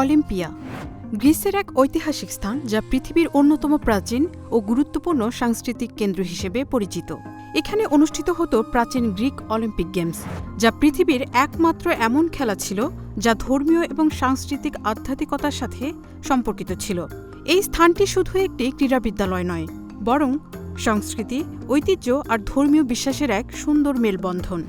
Olympia, গ্রিসের এক ঐতিহাসিক স্থান যা পৃথিবীর অন্যতম প্রাচীন ও গুরুত্বপূর্ণ সাংস্কৃতিক কেন্দ্র হিসেবে পরিচিত। এখানে অনুষ্ঠিত হতো প্রাচীন গ্রিক অলিম্পিক গেমস, যা পৃথিবীর একমাত্র এমন খেলা ছিল যা ধর্মীয় এবং সাংস্কৃতিক আধ্যাত্মিকতার সাথে সম্পর্কিত ছিল। এই স্থানটি শুধু একটি ক্রীড়া বিদ্যালয় নয়, বরং সংস্কৃতি, ঐতিহ্য আর ধর্মীয় বিশ্বাসের এক সুন্দর মেলবন্ধন।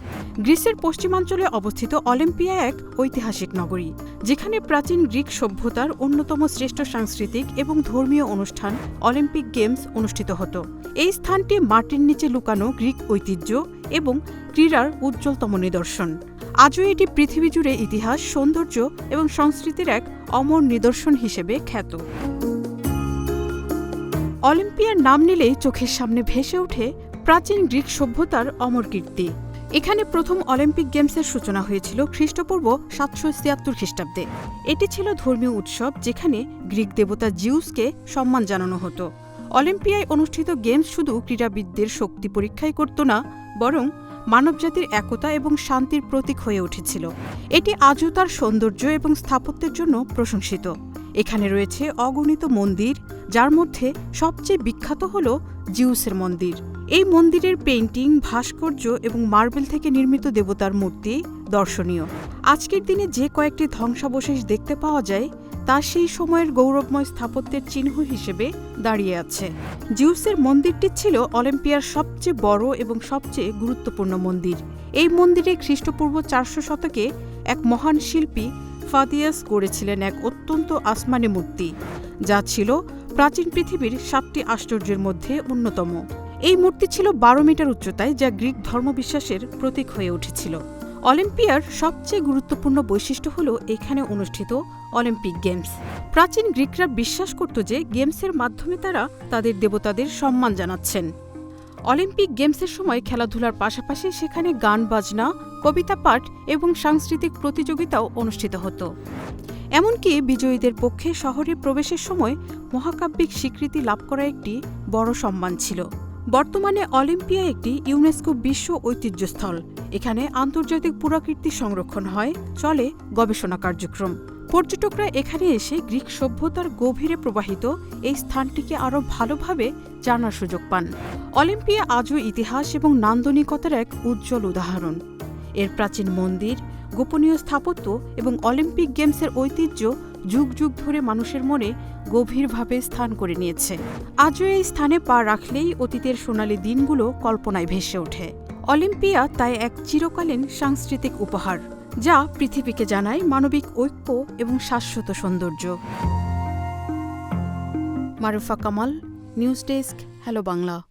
গ্রিসের পশ্চিমাঞ্চলে অবস্থিত অলিম্পিয়া এক ঐতিহাসিক নগরী, যেখানে প্রাচীন গ্রিক সভ্যতার অন্যতম শ্রেষ্ঠ সাংস্কৃতিক এবং ধর্মীয় অনুষ্ঠান অলিম্পিক গেমস অনুষ্ঠিত হতো। এই স্থানটি মাটির নিচে লুকানো গ্রিক ঐতিহ্য এবং ক্রীড়ার উজ্জ্বলতম নিদর্শন। আজও এটি পৃথিবী জুড়ে ইতিহাস, সৌন্দর্য এবং সংস্কৃতির এক অমর নিদর্শন হিসেবে খ্যাত। অলিম্পিয়ার নাম নিলেই চোখের সামনে ভেসে ওঠে প্রাচীন গ্রিক সভ্যতার অমর কীর্তি। এখানে প্রথম অলিম্পিক গেমসের সূচনা হয়েছিল খ্রিস্টপূর্ব সাতশো ছিয়াত্তর খ্রিস্টাব্দে। এটি ছিল ধর্মীয় উৎসব যেখানে গ্রিক দেবতা জিউসকে সম্মান জানানো হতো। অলিম্পিয়ায় অনুষ্ঠিত গেমস শুধু ক্রীড়াবিদদের শক্তি পরীক্ষাই করত না, বরং মানবজাতির একতা এবং শান্তির প্রতীক হয়ে উঠেছিল। এটি আজও তার সৌন্দর্য এবং স্থাপত্যের জন্য প্রশংসিত। এখানে রয়েছে অগণিত মন্দির, যার মধ্যে সবচেয়ে বিখ্যাত হল জিউসের মন্দির। এই মন্দিরের পেন্টিং ভাস্কর্য এবং মার্বেল থেকে নির্মিত দেবতার মূর্তি দর্শনীয়। আজকের দিনে যে কয়েকটি ধ্বংসাবশেষ দেখতে পাওয়া যায়, তা সেই সময়ের গৌরবময় স্থাপত্যের চিহ্ন হিসেবে দাঁড়িয়ে আছে। জিউসের মন্দিরটি ছিল অলিম্পিয়ার সবচেয়ে বড় এবং সবচেয়ে গুরুত্বপূর্ণ মন্দির। এই মন্দিরে খ্রিস্টপূর্ব চারশো শতকে এক মহান শিল্পী ফাদিয়াস গড়েছিলেন এক অত্যন্ত আসমানি মূর্তি, যা ছিল প্রাচীন পৃথিবীর সাতটি আশ্চর্যের মধ্যে অন্যতম। এই মূর্তি ছিল বারো মিটার উচ্চতায়, যা গ্রিক ধর্মবিশ্বাসের প্রতীক হয়ে উঠেছিল। অলিম্পিয়ার সবচেয়ে গুরুত্বপূর্ণ বৈশিষ্ট্য হল এখানে অনুষ্ঠিত অলিম্পিক গেমস। প্রাচীন গ্রিকরা বিশ্বাস করত যে গেমসের মাধ্যমে তারা তাদের দেবতাদের সম্মান জানাচ্ছেন। অলিম্পিক গেমসের সময় খেলাধুলার পাশাপাশি সেখানে গান, বাজনা, কবিতা পাঠ এবং সাংস্কৃতিক প্রতিযোগিতাও অনুষ্ঠিত হতো। এমনকি বিজয়ীদের পক্ষে শহরে প্রবেশের সময় মহাকাব্যিক স্বীকৃতি লাভ করা একটি বড় সম্মান ছিল। বর্তমানে অলিম্পিয়া একটি ইউনেস্কো বিশ্ব ঐতিহ্যস্থল। এখানে আন্তর্জাতিক পুরাকীর্তি সংরক্ষণ হয়, চলে গবেষণা কার্যক্রম। পর্যটকরা এখানে এসে গ্রিক সভ্যতার গভীরে প্রবাহিত এই স্থানটিকে আরও ভালোভাবে জানার সুযোগ পান। অলিম্পিয়া আজও ইতিহাস এবং নান্দনিকতার এক উজ্জ্বল উদাহরণ। এর প্রাচীন মন্দির গোপনীয় স্থাপত্য এবং অলিম্পিক গেমসের ঐতিহ্য যুগ যুগ ধরে মানুষের মনে গভীরভাবে স্থান করে নিয়েছে। আজও এই স্থানে পা রাখলেই অতীতের সোনালি দিনগুলো কল্পনায় ভেসে ওঠে। অলিম্পিয়া তাই এক চিরকালীন সাংস্কৃতিক উপহার, যা পৃথিবীকে জানায় মানবিক ঐক্য এবং শাশ্বত সৌন্দর্য। Marufa Kamal, news desk, hello Bangla.